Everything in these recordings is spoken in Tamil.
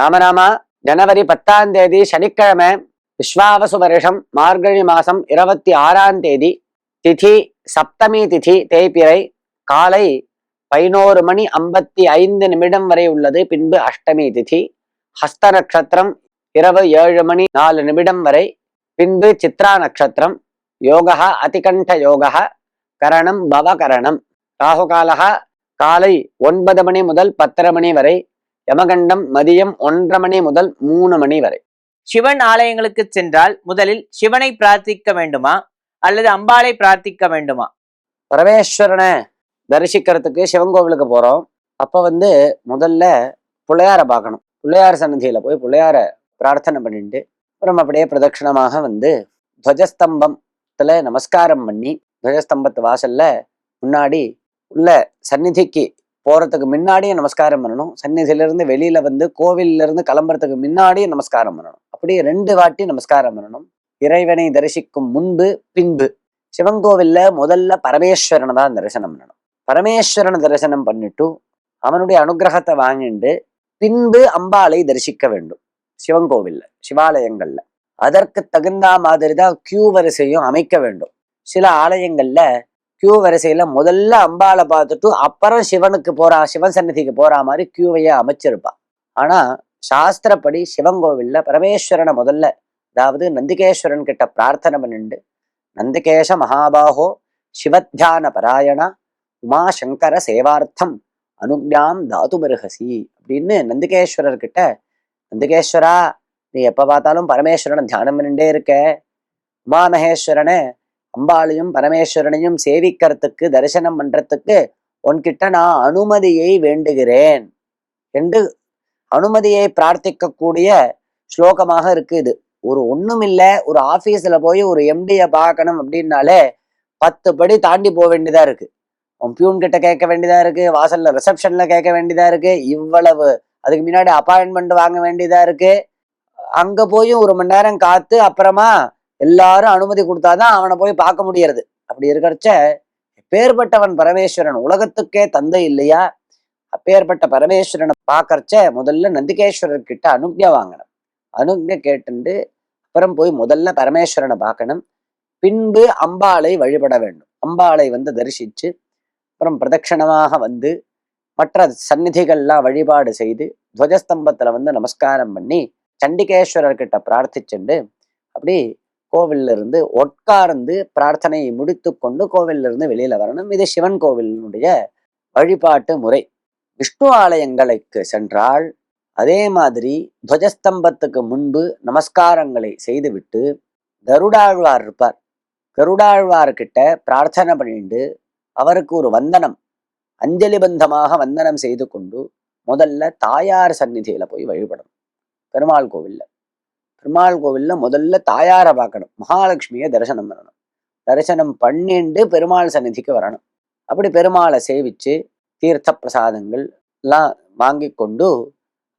ராமராமா ஜனவரி பத்தாம் தேதி சனிக்கிழமை விஸ்வாவசு வருஷம் மார்கழி மாசம் இருபத்தி ஆறாம் தேதி திதி சப்தமி திதி தேய்பிறை காலை பதினோரு மணி ஐம்பத்தி ஐந்து நிமிடம் வரை உள்ளது. பின்பு அஷ்டமி திதி ஹஸ்த நட்சத்திரம் இரவு ஏழு மணி நாலு நிமிடம் வரை. பின்பு சித்ரா நட்சத்திரம் யோகா அதிகண்ட யோகா கரணம் பவகரணம் ராகுகாலக காலை ஒன்பது மணி முதல் பத்தரை மணி வரை. யமகண்டம் மதியம் ஒன்றரை மணி முதல் மூணு மணி வரை. சிவன் ஆலயங்களுக்கு சென்றால் முதலில் சிவனை பிரார்த்திக்க வேண்டுமா? அல்லது அம்பாளை பிரார்த்திக்க வேண்டுமா? பரமேஸ்வரனை தரிசிக்கிறதுக்கு சிவன் கோவிலுக்கு போறோம். அப்ப வந்து முதல்ல பிள்ளையார பார்க்கணும். பிள்ளையார் சன்னதியில போய் பிள்ளையார பிரார்த்தனை பண்ணிட்டு அப்புறம் அப்படியே பிரதட்சிணமாக வந்து துவஜஸ்தம்பத்துல நமஸ்காரம் பண்ணி துவஜஸ்தம்பத்து வாசல்ல முன்னாடி உள்ள சந்நிதிக்கு போறதுக்கு முன்னாடியே நமஸ்காரம் பண்ணணும். சந்நிதியில இருந்து வெளியில வந்து கோவில்ல இருந்து கிளம்புறதுக்கு முன்னாடியே நமஸ்காரம் பண்ணணும். அப்படியே ரெண்டு வாட்டி நமஸ்காரம் பண்ணணும். இறைவனை தரிசிக்கும் முன்பு பின்பு. சிவன் கோவில்ல முதல்ல பரமேஸ்வரனை தான் தரிசனம் பண்ணணும். பரமேஸ்வரனை தரிசனம் பண்ணிட்டு அவனுடைய அனுகிரகத்தை வாங்கிட்டு பின்பு அம்பாளை தரிசிக்க வேண்டும். சிவன் கோவில்ல சிவாலயங்கள்ல. அதற்கு தகுந்த மாதிரி தான் கியூ வரிசையும் அமைக்க வேண்டும். சில ஆலயங்கள்ல கியூ வரிசையில முதல்ல அம்பாவை பார்த்துட்டு அப்புறம் சிவனுக்கு போறா சிவன் சன்னதிக்கு போறா மாதிரி கியூவையே அமைச்சிருப்பா. ஆனா சாஸ்திரப்படி சிவன் கோவில்ல பரமேஸ்வரனை முதல்ல அதாவது நந்திகேஸ்வரன் கிட்ட பிரார்த்தனை பண்ணிண்டு நந்திகேஷ மகாபாகோ சிவத்தியான பராயணா உமாசங்கர சேவார்த்தம் அனுக்ஞாம் தாது பருகசி அப்படின்னு நந்திகேஸ்வரர் கிட்ட நந்திகேஸ்வரா நீ எப்ப பார்த்தாலும் பரமேஸ்வரனை தியானம் பண்ணிட்டே இருக்க உமாமகேஸ்வரனை அம்பாளையும் பரமேஸ்வரனையும் சேவிக்கிறதுக்கு தரிசனம் பண்றதுக்கு உன்கிட்ட நான் அனுமதியை வேண்டுகிறேன் என்று அனுமதியை பிரார்த்திக்கக்கூடிய ஸ்லோகமாக இருக்கு இது. ஒரு ஒண்ணுமில்ல ஒரு ஆஃபீஸில் போய் ஒரு எம்டியை பார்க்கணும் அப்படின்னாலே பத்து படி தாண்டி போக வேண்டியதா இருக்கு. உன் பியூன் கிட்ட கேட்க வேண்டியதா இருக்கு வாசல்ல ரிசப்ஷன்ல கேட்க வேண்டியதா இருக்கு இவ்வளவு அதுக்கு முன்னாடி அப்பாயின்மெண்ட் வாங்க வேண்டியதா இருக்கு. அங்க போய் ஒரு மணி நேரம் காத்து அப்புறமா எல்லாரும் அனுமதி கொடுத்தாதான் அவனை போய் பார்க்க முடியறது. அப்படி இருக்கிறச்ச பேர்பட்டவன் பரமேஸ்வரன் உலகத்துக்கே தந்தை இல்லையா? அப்பேற்பட்ட பரமேஸ்வரனை பார்க்கறச்ச முதல்ல நந்திகேஸ்வரர் கிட்ட அனுக்ஞை வாங்கணும். அனுக்ஞை கேட்டுண்டு அப்புறம் போய் முதல்ல பரமேஸ்வரனை பார்க்கணும். பின்பு அம்பாளை வழிபட வேண்டும். அம்பாளை வந்து தரிசிச்சு அப்புறம் பிரதட்சணமாக வந்து மற்ற சந்நிதிகள்லாம் வழிபாடு செய்து துவஜஸ்தம்பத்துல வந்து நமஸ்காரம் பண்ணி சண்டிகேஸ்வரர் கிட்ட பிரார்த்திச்சுண்டு அப்படி கோவிலிருந்து உட்கார்ந்து பிரார்த்தனையை முடித்து கொண்டு கோவில்ல இருந்து வெளியில வரணும். இது சிவன் கோவிலினுடைய வழிபாட்டு முறை. விஷ்ணு ஆலயங்களுக்கு சென்றால் அதே மாதிரி துவஜஸ்தம்பத்துக்கு முன்பு நமஸ்காரங்களை செய்துவிட்டு கருடாழ்வார் இருப்பார். கருடாழ்வார்கிட்ட பிரார்த்தனை பண்ணிட்டு அவருக்கு ஒரு வந்தனம் அஞ்சலி பந்தமாக வந்தனம் செய்து கொண்டு முதல்ல தாயார் சந்நிதியில போய் வழிபடணும். பெருமாள் கோவில்ல. பெருமாள் கோவில்ல முதல்ல தாயாரை பார்க்கணும். மகாலட்சுமியை தரிசனம் பண்ணணும். தரிசனம் பண்ணிண்டு பெருமாள் சந்நிதிக்கு வரணும். அப்படி பெருமாளை சேவிச்சு தீர்த்த பிரசாதங்கள் எல்லாம் வாங்கி கொண்டு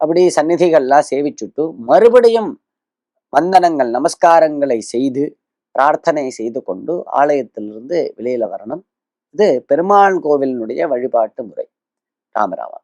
அப்படி சந்நிதிகள்லாம் சேவிச்சுட்டு மறுபடியும் வந்தனங்கள் நமஸ்காரங்களை செய்து பிரார்த்தனை செய்து கொண்டு ஆலயத்திலிருந்து வெளியில வரணும். இது பெருமாள் கோவிலினுடைய வழிபாட்டு முறை. ராமராமா